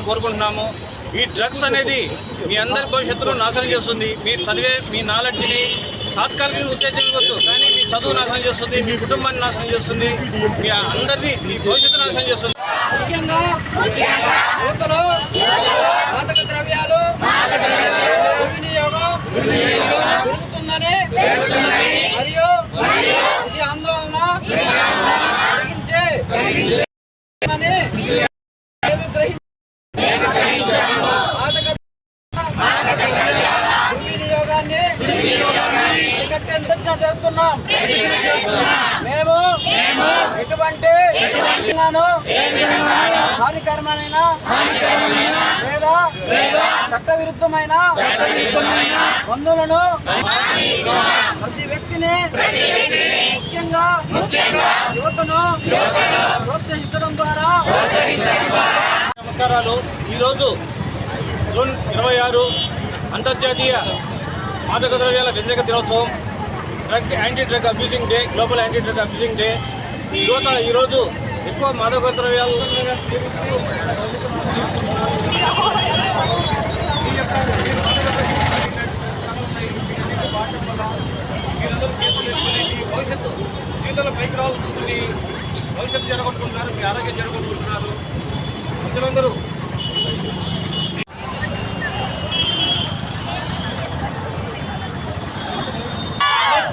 డాక్టర్లుగా కోరుకుంటున్నాము. ఈ డ్రగ్స్ అనేది మీ అందరి భవిష్యత్తులో నాశనం చేస్తుంది. మీరు చదివే మీ నాలెడ్జ్ని తాత్కాలికంగా ఉత్తేజించవచ్చు. కానీ మీ చదువు నాశనం చేస్తుంది మీ కుటుంబాన్ని నాశనం చేస్తుంది మీ అందరినీ మీ భవిష్యత్తు నాశనం చేస్తుంది. ముఖ్యంగా యువతలో చేస్తున్నాం? మేము ఎటువంటి హానికరమైన లేదా చట్ట విరుద్ధమైన మందులను ప్రతి వ్యక్తిని ముఖ్యంగా యువతను ప్రోత్సహించడం ద్వారా నమస్కారాలు. ఈరోజు జూన్ ఇరవై ఆరు అంతర్జాతీయ మాదక ద్రవ్యాల వ్యతిరేక దినోత్సవం drug anti drug abusing day global anti drug abusing day. యువత ఈరోజు ఎక్కువ మాదక ద్రవ్యాలు భవిష్యత్తు జీవితంలో పైకి రావాల్సింది భవిష్యత్తు జరగొట్టుకుంటున్నారు మీ ఆరోగ్యం జరగొట్టుకుంటున్నారు ప్రజలందరూ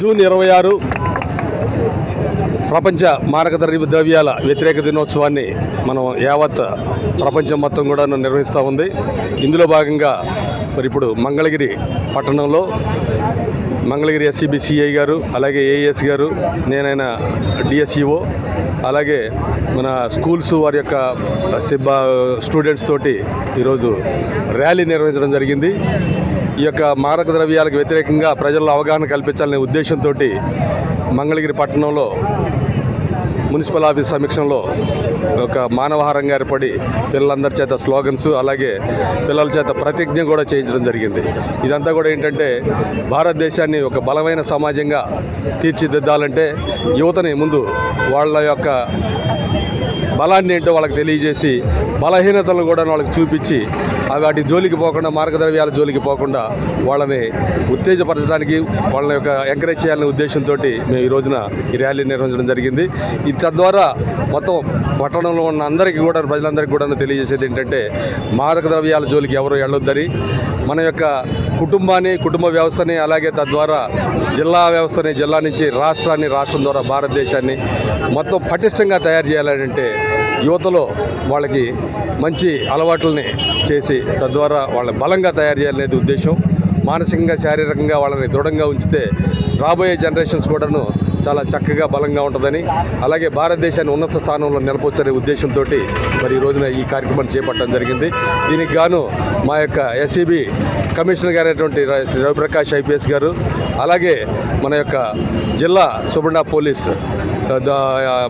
జూన్ ఇరవై ఆరు ప్రపంచ మారక ద్రవ్యాల వ్యతిరేక దినోత్సవాన్ని మనం యావత్ ప్రపంచం మొత్తం కూడా నిర్వహిస్తూ ఉంది. ఇందులో భాగంగా మరి ఇప్పుడు మంగళగిరి పట్టణంలో మంగళగిరి ఎస్సీబీసీఐ గారు అలాగే ఏఎస్ గారు నేనైనా డిఎస్ఈఓ అలాగే మన స్కూల్స్ వారి యొక్క సిబ్బా స్టూడెంట్స్ తోటి ఈరోజు ర్యాలీ నిర్వహించడం జరిగింది. ఈ యొక్క మారక ద్రవ్యాలకు వ్యతిరేకంగా ప్రజల్లో అవగాహన కల్పించాలనే ఉద్దేశంతో మంగళగిరి పట్టణంలో మున్సిపల్ ఆఫీస్ సమీక్షంలో ఒక మానవహారంగా ఏర్పడి పిల్లలందరి చేత స్లోగన్స్ అలాగే పిల్లల చేత ప్రతిజ్ఞ కూడా చేయించడం జరిగింది. ఇదంతా కూడా ఏంటంటే భారతదేశాన్ని ఒక బలమైన సమాజంగా తీర్చిదిద్దాలంటే యువతని ముందు వాళ్ళ యొక్క బలాన్ని ఏంటో వాళ్ళకి తెలియజేసి బలహీనతలను కూడా వాళ్ళకి చూపించి అవి వాటి జోలికి పోకుండా మార్గద్రవ్యాల జోలికి పోకుండా వాళ్ళని ఉత్తేజపరచడానికి వాళ్ళని యొక్క ఎంకరేజ్ చేయాలనే ఉద్దేశంతో మేము ఈ రోజున ఈ ర్యాలీ నిర్వహించడం జరిగింది. ఇది తద్వారా మొత్తం పట్టణంలో ఉన్న అందరికీ కూడా ప్రజలందరికీ కూడా తెలియజేసేది ఏంటంటే మాదక ద్రవ్యాల జోలికి ఎవరు వెళ్ళొద్దని మన యొక్క కుటుంబాన్ని కుటుంబ వ్యవస్థని అలాగే తద్వారా జిల్లా వ్యవస్థని జిల్లా నుంచి రాష్ట్రాన్ని రాష్ట్రం ద్వారా భారతదేశాన్ని మొత్తం పటిష్టంగా తయారు చేయాలంటే యువతలో వాళ్ళకి మంచి అలవాట్లని చేసి తద్వారా వాళ్ళని బలంగా తయారు చేయాలనేది ఉద్దేశం. మానసికంగా శారీరకంగా వాళ్ళని దృఢంగా ఉంచితే రాబోయే జనరేషన్స్ కూడాను చాలా చక్కగా బలంగా ఉంటుందని అలాగే భారతదేశాన్ని ఉన్నత స్థానంలో నిలపొచ్చనే ఉద్దేశంతో మరి ఈ రోజున ఈ కార్యక్రమాన్ని చేపట్టడం జరిగింది. దీనికి గాను మా యొక్క ఎస్ఈబి కమిషనర్ గారైనటువంటి శ్రీ రవిప్రకాష్ ఐపీఎస్ గారు అలాగే మన యొక్క జిల్లా సుబర్ణ పోలీస్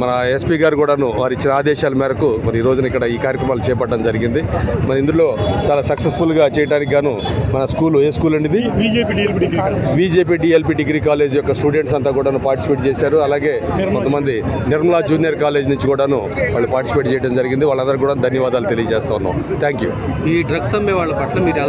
మన ఎస్పీ గారు కూడాను వారు ఇచ్చిన ఆదేశాల మేరకు మరి ఈ రోజున ఇక్కడ ఈ కార్యక్రమాలు చేపట్టడం జరిగింది. మరి ఇందులో చాలా సక్సెస్ఫుల్గా చేయడానికి గాను మన స్కూల్ ఏ స్కూల్ అండి ఇది? BJP DLP degree BJP DLP degree college యొక్క స్టూడెంట్స్ అంతా కూడాను పార్టిసిపేట్ చేశారు. అలాగే కొంతమంది నిర్మలా జూనియర్ కాలేజ్ నుంచి కూడాను వాళ్ళు పార్టిసిపేట్ చేయడం జరిగింది. వాళ్ళందరూ కూడా ధన్యవాదాలు తెలియజేస్తా ఉన్నాం. థ్యాంక్ యూ ఈ డ్రగ్స్ అమ్మే వాళ్ళ పట్ల మీరు